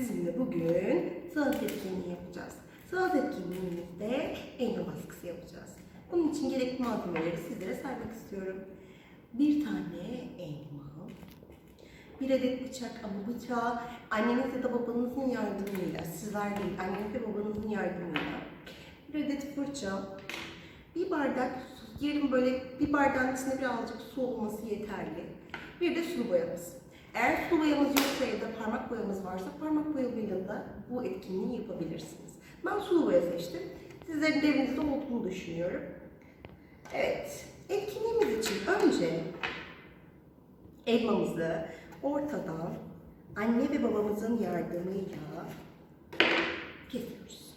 Sizinle bugün sanat etkinliği yapacağız. Sanat etkinliğimizde elma baskısı yapacağız. Bunun için gerekli malzemeleri sizlere saymak istiyorum. Bir tane elma, bir adet bıçak ama bıçağı anneniz ya da babanızın yardımıyla, sizler değil, anneniz ve babanızın yardımıyla, bir adet fırça, bir bardak, su- yarım böyle bir bardağın içinde birazcık su olması yeterli. Bir de sulu boyamız. Eğer sulu boyamız yoksa ya da parmak boyamız varsa parmak boyamıyla da bu etkinliği yapabilirsiniz. Ben sulu boya seçtim. Sizlerin de evinizde olduğunu düşünüyorum. Evet, etkinliğimiz için önce elmamızı ortadan anne ve babamızın yardımıyla kesiyoruz.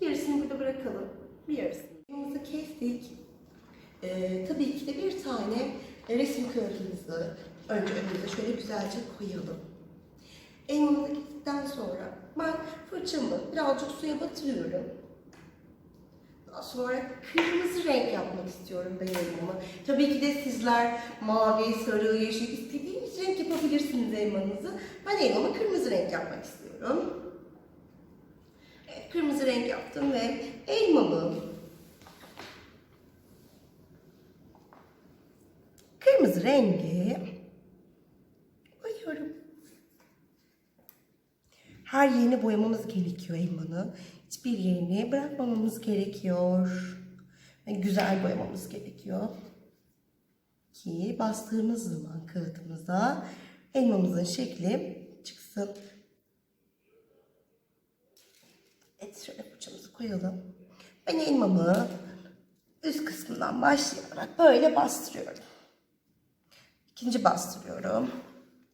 Yarısını burada bırakalım. Bir yarısını. Elmamızı kestik. Ee, tabii ki de bir tane resim kağıdımızı önce önümüze şöyle güzelce koyalım. Elmamızı kestikten sonra ben fırçamı birazcık suya batırıyorum. Daha sonra kırmızı renk yapmak istiyorum ben elmamı. Tabii ki de sizler mavi, sarı, yeşil istediğiniz renk yapabilirsiniz elmanızı. Ben elmamı kırmızı renk yapmak istiyorum. Evet, kırmızı renk yaptım ve elmamı kırmızı rengi Her yerini boyamamız gerekiyor elmanın. Hiçbir yerini bırakmamamız gerekiyor. Ve güzel boyamamız gerekiyor. Ki bastığımız zaman kağıtımıza elmamızın şekli çıksın. Evet şöyle fırçamızı koyalım. Ben elmamı üst kısmından başlayarak böyle bastırıyorum. İkinci bastırıyorum.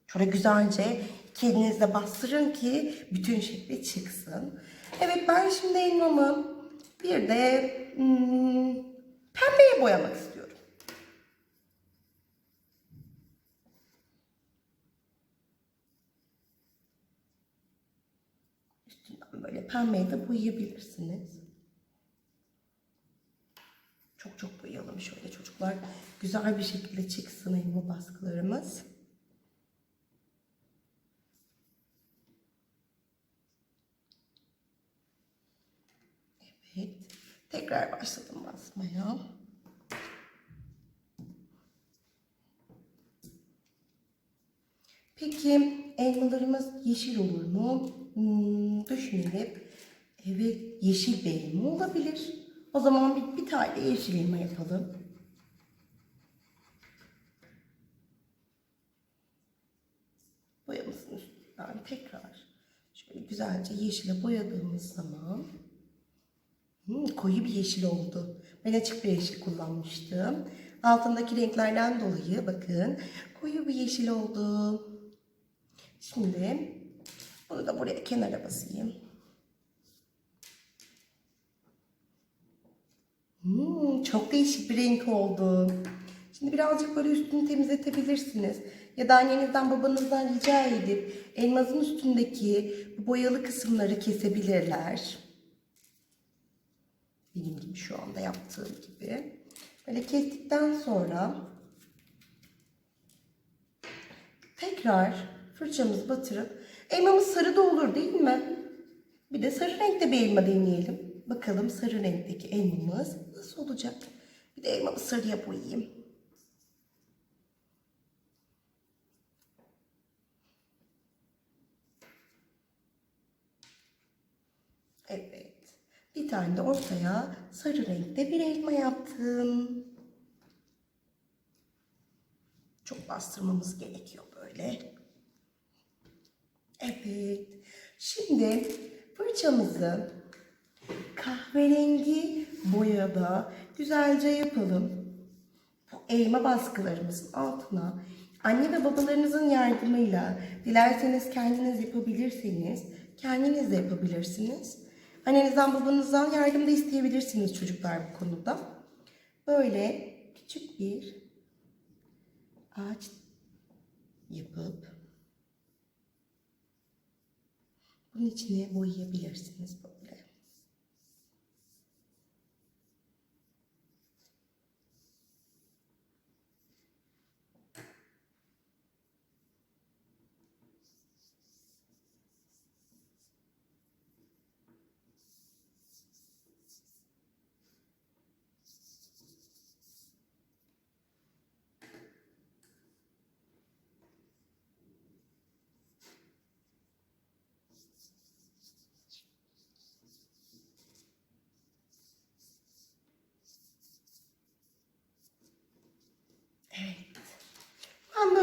Şöyle güzelce iki elinizle bastırın ki bütün şekli çıksın. Evet ben şimdi elmamı bir de hmm, pembeye boyamak istiyorum. Üstünden böyle pembeyi de boyayabilirsiniz. Çok çok boyayalım şöyle çocuklar. Güzel bir şekilde çıksın elma baskılarımız. Evet. Tekrar başladım basmaya. Peki elmalarımız yeşil olur mu? Hmm, düşünelim. Evet yeşil bir elma olabilir. O zaman bir, bir tane yeşil elma yapalım. Boyamızın üstünden tekrar şöyle güzelce yeşile boyadığımız zaman Hmm, koyu bir yeşil oldu. Ben açık bir yeşil kullanmıştım. Altındaki renklerden dolayı bakın koyu bir yeşil oldu. Şimdi bunu da buraya kenara basayım. Hmm, çok değişik bir renk oldu. Şimdi birazcık böyle üstünü temizletebilirsiniz. Ya da annenizden babanızdan rica edip elmazın üstündeki boyalı kısımları kesebilirler. Benim gibi şu anda yaptığım gibi. Böyle kestikten sonra tekrar fırçamızı batırıp elmamız sarı da olur değil mi? Bir de sarı renkte bir elma deneyelim. Bakalım sarı renkteki elmamız nasıl olacak? Bir de elmamı sarıya boyayayım. Evet. Bir tane de ortaya sarı renkte bir elma yaptım. Çok bastırmamız gerekiyor böyle. Evet. Şimdi fırçamızı kahverengi boyada güzelce yapalım. Bu elma baskılarımızın altına anne ve babalarınızın yardımıyla dilerseniz kendiniz yapabilirseniz kendiniz de yapabilirsiniz. Annenizden babanızdan yardım da isteyebilirsiniz çocuklar bu konuda. Böyle küçük bir ağaç yapıp bunun içine boyayabilirsiniz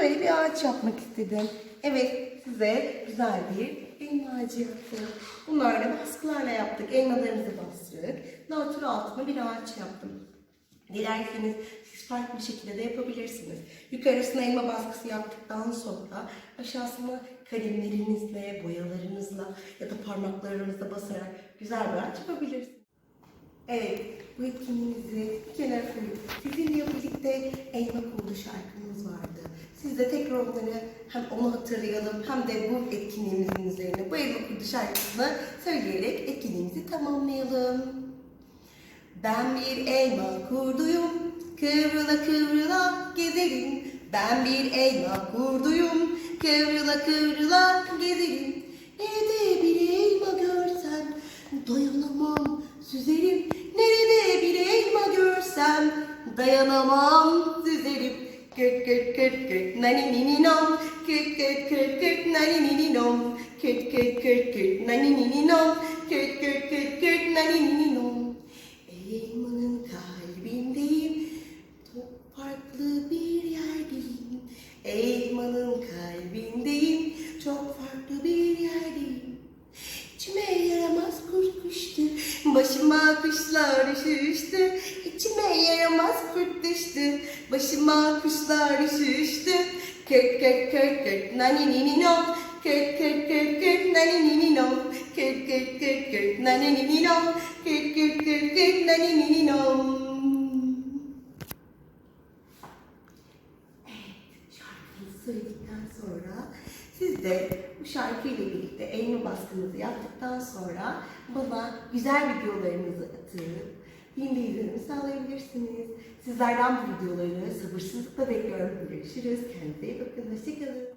böyle. bir ağaç yapmak istedim. Evet, size güzel bir elma ağacı yaptım. Bunlarla baskılarla yaptık. Elmalarımızı bastık. Sonra altına bir ağaç yaptım. Dilerseniz siz farklı bir şekilde de yapabilirsiniz. Yukarısına elma baskısı yaptıktan sonra aşağısına kalemlerinizle, boyalarınızla ya da parmaklarınızla basarak güzel bir ağaç yapabilirsiniz. Evet, bu etkinliğimizi bir kenara koyup sizinle birlikte Elma Kurdu şarkımız vardı. Siz de tekrar onları hem onu hatırlayalım hem de bu etkinliğimizin üzerine bu Elma Kurdu şarkısını söyleyerek etkinliğimizi tamamlayalım. Ben bir elma kurduyum, kıvrıla kıvrıla gezerim. Ben bir elma kurduyum, kıvrıla kıvrıla gezerim. Nerede bir elma görsem dayanamam süzerim. Nerede bir elma görsem dayanamam Kırt kırt kırt kırt nani nini nom. Kırt kırt kırt kırt nani nini nom. Kırt kırt kırt kırt nani nini nom. Kırt kırt kırt kırt nani nini nom. Elmanın kalbindeyim Çok farklı bir yerdeyim. Elmanın kalbindeyim Çok farklı bir yerdeyim. İçime yaramaz kurt düştü Başıma kuşlar üşüştü İçime yaramaz kurt düştü. Başıma kuşlar üşüştü. Kırk kırk kırk kırk nani nini nom Kırk kırk kırk kırk nani nini nom Kırk kırk kırk kırk nani nini nom Kırk kırk kırk kırk nani nini nom şarkıyı söyledikten sonra siz de bu şarkıyla birlikte elma baskınızı yaptıktan sonra bana güzel videolarınızı atıp de izlememi sağlayabilirsiniz. Sizlerden bu videoları sabırsızlıkla bekliyorum. Görüşürüz. Kendinize iyi bakın. Hoşçakalın.